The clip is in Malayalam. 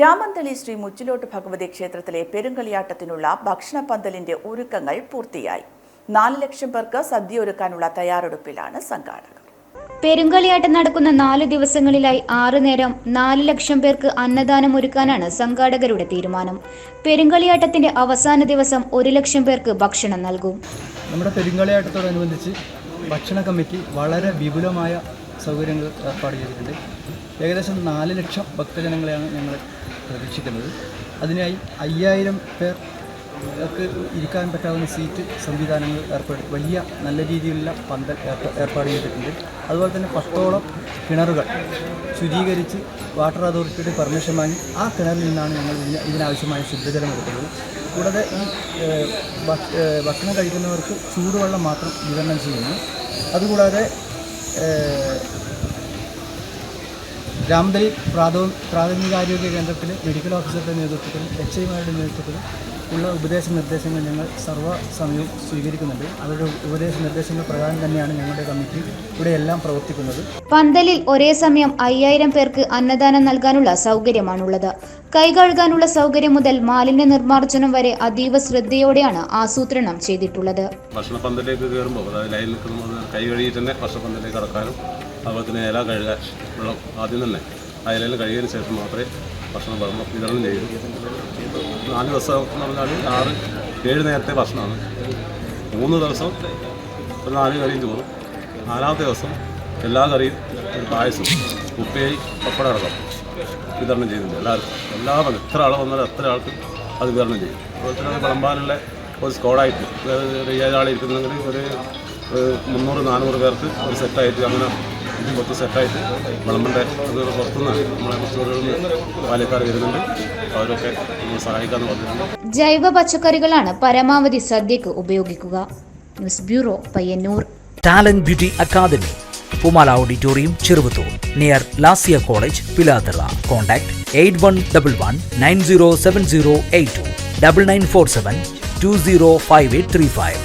രാമന്തളി ശ്രീ മുച്ചിലോട്ട് ഭഗവതി ക്ഷേത്രത്തിലെ പെരുങ്കളിയാട്ടത്തിനുള്ള ഭക്ഷണ പന്തലിന്റെ ഒരുക്കങ്ങൾ പൂർത്തിയായി. നാല് ലക്ഷം പേർക്ക് സദ്യ ഒരുക്കാനുള്ള തയ്യാറെടുപ്പിലാണ് സംഘാടകർ. പെരുങ്കളിയാട്ടം നടക്കുന്ന നാല് ദിവസങ്ങളിലായി ആറ് നേരം നാല് ലക്ഷം പേർക്ക് അന്നദാനം ഒരുക്കാനാണ് സംഘാടകരുടെ തീരുമാനം. പെരുങ്കളിയാട്ടത്തിന്റെ അവസാന ദിവസം ഒരു ലക്ഷം പേർക്ക് ഭക്ഷണം നൽകും. നമ്മുടെ പെരുങ്കളിയാട്ടത്തോടനുബന്ധിച്ച് ഭക്ഷണ കമ്മിറ്റി വളരെ വിപുലമായ സൗകര്യങ്ങൾ ഏർപ്പാട് ചെയ്തിട്ടുണ്ട്. ഏകദേശം നാല് ലക്ഷം ഭക്തജനങ്ങളെയാണ് ഞങ്ങൾ പ്രതീക്ഷിക്കുന്നത്. അതിനായി അയ്യായിരം പേർ ക്ക് ഇരിക്കാൻ പറ്റാവുന്ന സീറ്റ് സംവിധാനങ്ങൾ ഏർപ്പെടുത്തി വലിയ നല്ല രീതിയിലുള്ള പന്തൽ ഏർപ്പാട് ചെയ്തിട്ടുണ്ട്. അതുപോലെ തന്നെ പത്തോളം കിണറുകൾ ശുചീകരിച്ച് വാട്ടർ അതോറിറ്റിയുടെ പെർമിഷൻ വാങ്ങി ആ കിണറിൽ നിന്നാണ് ഞങ്ങൾ ഇതിന് ഇതിനാവശ്യമായ ശുദ്ധജലം എടുക്കുന്നത്. കൂടാതെ ഈ ഭക്ഷണം കഴിക്കുന്നവർക്ക് ചൂടുവെള്ളം മാത്രം വിതരണം ചെയ്യുന്നു. അതുകൂടാതെ രാമന്തലി പ്രാഥമിക പ്രാഥമികാരോഗ്യ കേന്ദ്രത്തിൽ മെഡിക്കൽ ഓഫീസറുടെ നേതൃത്വത്തിൽ എച്ച് ഐമാരുടെ നേതൃത്വത്തിലും ഉള്ള ഉപദേശ നിർദ്ദേശങ്ങൾ ഞങ്ങൾ സർവ സമയവും സ്വീകരിക്കുന്നുണ്ട്. അവരുടെ ഉപദേശ നിർദ്ദേശങ്ങൾ പ്രകാരം തന്നെയാണ് ഞങ്ങളുടെ കമ്മിറ്റി ഇവിടെ എല്ലാം പ്രവർത്തിക്കുന്നത്. പന്തലിൽ ഒരേ സമയം അയ്യായിരം പേർക്ക് അന്നദാനം നൽകാനുള്ള സൗകര്യമാണുള്ളത്. കൈ കഴുകാനുള്ള സൗകര്യം മുതൽ മാലിന്യ നിർമ്മാർജനം വരെ അതീവ ശ്രദ്ധയോടെയാണ് ആസൂത്രണം ചെയ്തിട്ടുള്ളത്. ഭക്ഷണ പന്തലേക്ക് കയറുമ്പോൾ അതായത് ലൈനിൽ നിൽക്കുമ്പോൾ കൈ കഴുകിയിട്ട് തന്നെ വർഷപ്പന്തലേക്ക് കടക്കാനും അതുപോലെ തന്നെ ഇല കഴുകാൻ വെള്ളം ആദ്യം തന്നെ ആ ഇലയിൽ കഴുകിയതിന് ശേഷം മാത്രമേ ഭക്ഷണം വിളമ്പ വിതരണം ചെയ്യൂ. നാല് ദിവസം പറഞ്ഞാൽ ആറ് ഏഴ് നേരത്തെ ഭക്ഷണമാണ്. മൂന്ന് ദിവസം ഒരു നാല് കറിയും ചോറും. നാലാമത്തെ ദിവസം എല്ലാ കറിയും ഒരു പായസം ഉപ്പേരി പപ്പടം അടക്കം വിതരണം ചെയ്യുന്നുണ്ട് എല്ലാവർക്കും. എല്ലാ പങ്ക് എത്ര ആൾ വന്നാലും എത്ര ആൾക്ക് അത് വിതരണം ചെയ്യും. അതുപോലെ തന്നെ പറമ്പാനുള്ള ഒരു സ്കോഡായിട്ട് ഒരു ഒരു ഒരു മുന്നൂറ് നാനൂറ് പേർക്ക് ഒരു സെറ്റായിട്ട് അങ്ങനെ ഇത് മൊത്തം സെറ്റായിട്ട് വിളമ്പിന്റെ അത് പുറത്തുനിന്ന് നമ്മളെ കുറച്ചുകൂടെ പാലക്കാട് വരുന്നുണ്ട്. അവരൊക്കെ സഹായിക്കാന്ന് പറഞ്ഞിട്ടുണ്ട്. ജൈവ പച്ചക്കറികളാണ് പരമാവധി സദ്യക്ക് ഉപയോഗിക്കുക. News bureau Payyanur. Talent beauty academy Pumala auditorium Cheruvathur. Near Lasiya college Pilathara. Contact eight one double one nine zero seven zero eight two. Double nine four seven two zero five eight three five.